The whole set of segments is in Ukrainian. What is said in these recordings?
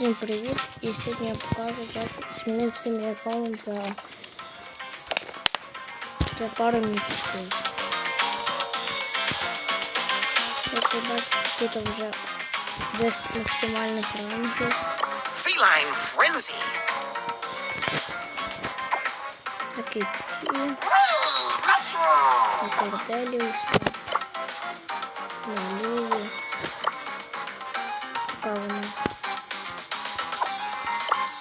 Всім привіт! І сьогодні я покажу, як змінився мій аккаунт за, за пару місяців. Як ви бачите, тут вже 10 максимальних рангів. Feline frenzy. Такий на корделіуса. Така вона.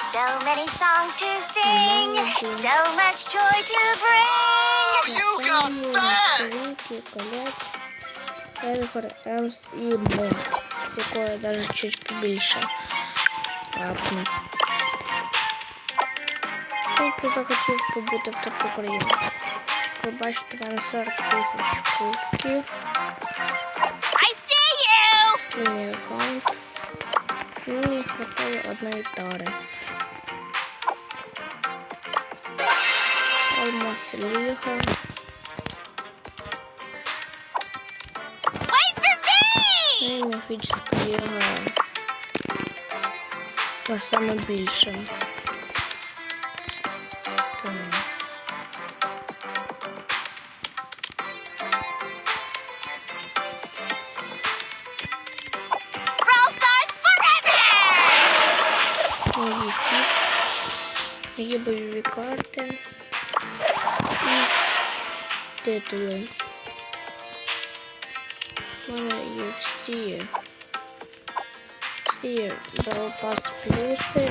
So many songs to sing, so much joy to bring. You got that. Вики, Колет, Эльфор, Эмс и Бо. Такое даже чуть побольше. Лапну. Ну, просто хотів побути в топ України. Ви бачите, в мене 40 тисяч кубків. I see you! Кінний аккаунт. Ну, не хватає одної тари. Алмаз Ліга. Wait for me! Ну міфічна ліга. На саме більше. Є бойові карти. Мене є всі. Всі Battle плюси.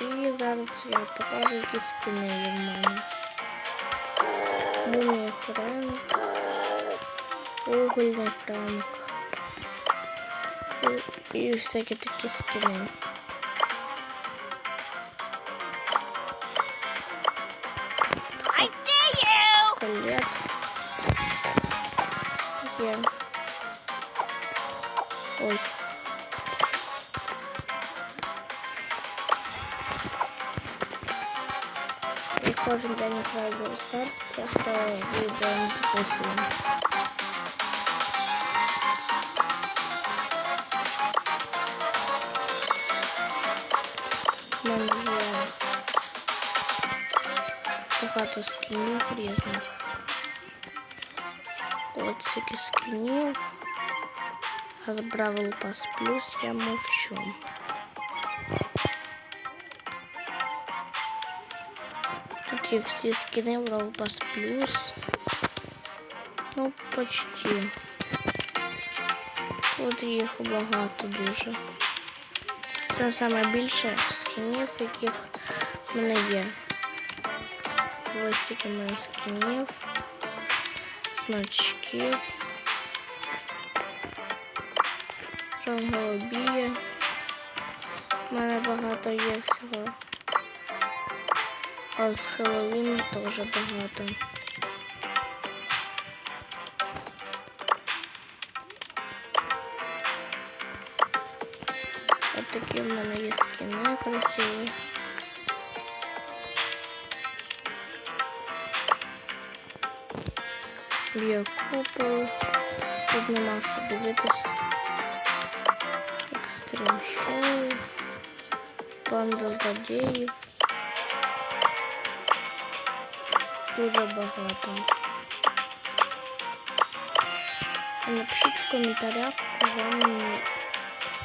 І зараз я покажу, які скини є в мене. Мумія. Угольний Френк. І, і всякі такі скини. I see you! Колет. Є. Ой. І кожен день граю в Brawl Stars, просто відео не записую. багато скінів різних. От скільки скінів. А з Бравл Пас Плюс я мовчу. Тут є всі скини Бравл Пас Плюс. Ну, почти. Тут їх багато дуже. Це саме більше скінів, яких в мене є. Ось стільки в мене скінів, значків, голубія. У мене багато є всього. А з Хеллоуіну теж багато. Ось такі в мене є скіни красиві. Є купол. Тут нема що дивитись. Екстрим шоу. Банда злодеїв. Дуже багато. А Напишіть в коментарях, кого мені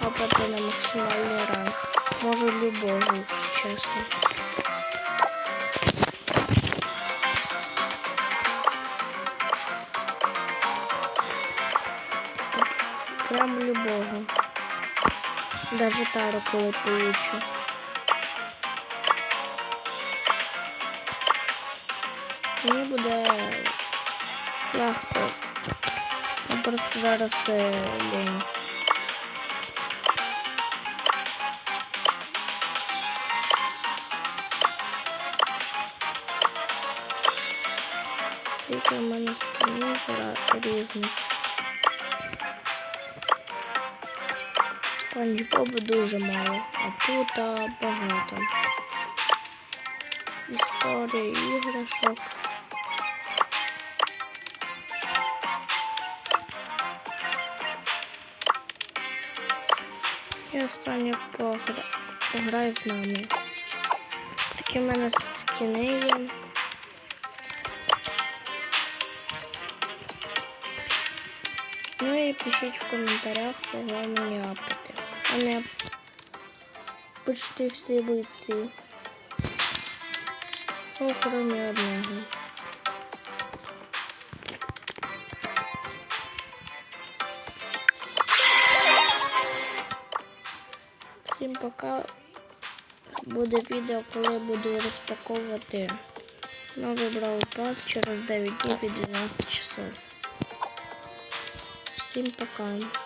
обрати на максимальний ранг. Може любого, чесно. Даже тару коли получу. Мені буде легко. Я просто зараз е, лінь. Скільки в мене скинів ра- різних. Спанч Боба дуже мало, а тут а, багато. історія іграшок. І остання погра... пограй з нами. Такі в мене скіни є. Пишіть в коментарях, кого мені апати. А не почти всі бойці. Окремі одного. Всім пока. Буде відео, коли буду розпаковувати новий Brawl Pass через 9 днів і 12 часов. Всім пока.